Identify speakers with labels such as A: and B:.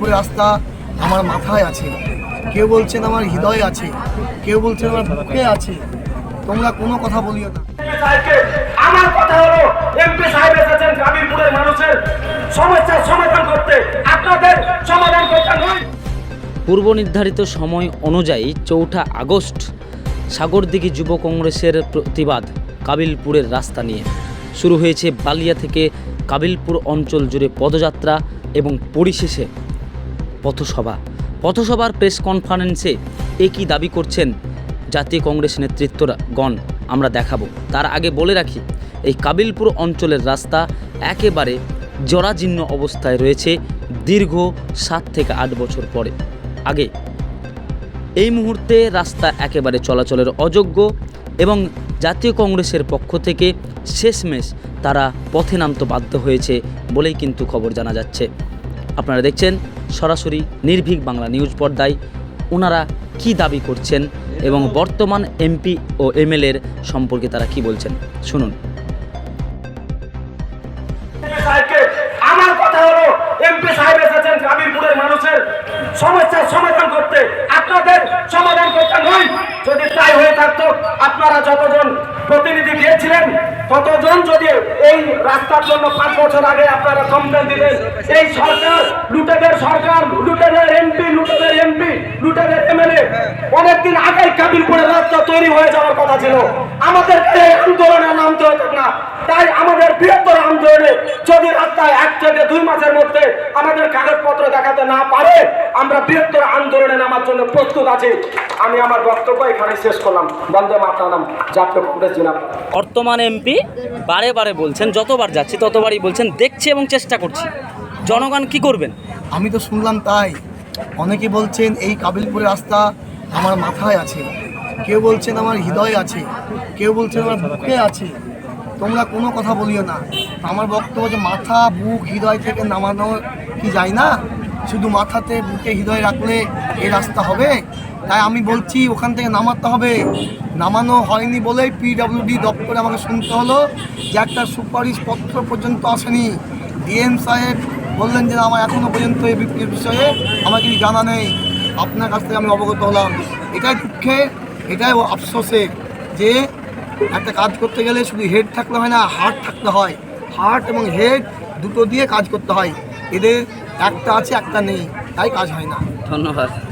A: কাবিলপুরের রাস্তা আমার মাথায় আছে। কেউ বলছেন আমার হৃদয় আছে কেউ বলছেন আমার বুকে আছে। তোমরা কোনো কথা বলিও না।
B: আমার কথা হলো এমপি সাহেব এসেছেন কাবিরপুরের মানুষের সমস্যার সমাধান করতে। আপনাদের সমাধান করতে নয়
C: পূর্ব নির্ধারিত সময় অনুযায়ী চৌঠা আগস্ট সাগরদিঘি যুব কংগ্রেসের প্রতিবাদ কাবিলপুরের রাস্তা নিয়ে। শুরু হয়েছে বালিয়া থেকে কাবিলপুর অঞ্চল জুড়ে পদযাত্রা এবং পরিশেষে পথসভা। পথসভার প্রেস কনফারেন্সে একই দাবি করছেন জাতীয় কংগ্রেস নেতৃত্বগণ আমরা দেখাবো। তার আগে বলে রাখি, এই কাবিলপুর অঞ্চলের রাস্তা একেবারে জরাজীর্ণ অবস্থায় রয়েছে দীর্ঘ সাত থেকে আট বছর পরে। আগে, এই মুহূর্তে রাস্তা একেবারে চলাচলের অযোগ্য এবং জাতীয় কংগ্রেসের পক্ষ থেকে শেষমেশ তারা পথে নামতে বাধ্য হয়েছে বলেই কিন্তু খবর জানা যাচ্ছে। আপনারা দেখছেন সরাসরি নির্ভীক বাংলা নিউজ পর্দায় ওনারা কি দাবি করছেন এবং বর্তমান এমপি ও এমএলএর সম্পর্কে তারা কি বলছেন? শুনুন।
B: আমার কথা হলো, এমপি সাহেব এসেছেন কাবিরপুরের মানুষের সমস্যার সমাধান করতে। আপনাদের সমাধান করতে নয়। যদি তাই হয়ে থাকতো, আপনারা যতজন প্রতিনিধি গিয়েছিলেন ততজন যদি এই রাস্তার জন্য পাঁচ বছর আগে আপনারা কমপ্লেন দিলেন এই সরকার, লুটেদের সরকার, লুটেদের এমপি লুটেদের এমপি লুটেদের এমএলএ অনেকদিন আগেই কাবিরপুরের রাস্তা তৈরি হয়ে যাওয়ার কথা ছিল। আমাদের আন্দোলনে নামতে হতো না। তাই যদি রাস্তায় এক থেকে দুই মাসের মধ্যে আমাদের কাগজপত্র দেখাতে না পারে আমরা বৃহত্তর আন্দোলনে নামার জন্য প্রস্তুত আছি। আমি আমার বক্তব্য এখানে শেষ করলাম। বন্দে মাতারাম। জাতীয় কংগ্রেস জিনা
C: বর্তমান এমপি বারে বারে বলছেন যতবার যাচ্ছি ততবারই বলছেন দেখছি এবং চেষ্টা করছি। জনগণ কি করবেন?
A: আমি তো শুনলাম তাই। অনেকে বলছেন এই কাবিলপুরের রাস্তা আমার মাথায় আছে। কেউ বলছেন আমার হৃদয় আছে। কেউ বলছেন আমার বুকে আছে। তোমরা কোনো কথা বলিও না। আমার বক্তব্য যে মাথা, বুক, হৃদয় থেকে নামানো কি যায় না? শুধু মাথাতে, বুকে হৃদয় রাখলে এই রাস্তা হবে? তাই আমি বলছি, ওখান থেকে নামাতে হবে। নামানো হয়নি বলেই পিডব্লিউডি দপ্তরে আমাকে শুনতে হলো যে একটা সুপারিশ পত্র পর্যন্ত আসেনি। ডিএম সাহেব বললেন যে, আমার এখনও পর্যন্ত এই বিষয়ে আমার কিছু জানা নেই। আপনার কাছ থেকে আমি অবগত হলাম। এটাই দুঃখে এটাই আফসোসে যে একটা কাজ করতে গেলে শুধু হেড থাকলে হয় না হার্ট থাকতে হয়। হার্ট এবং হেড দুটো দিয়ে কাজ করতে হয়। এদের একটা আছে, একটা নেই, তাই কাজ হয় না।
C: ধন্যবাদ।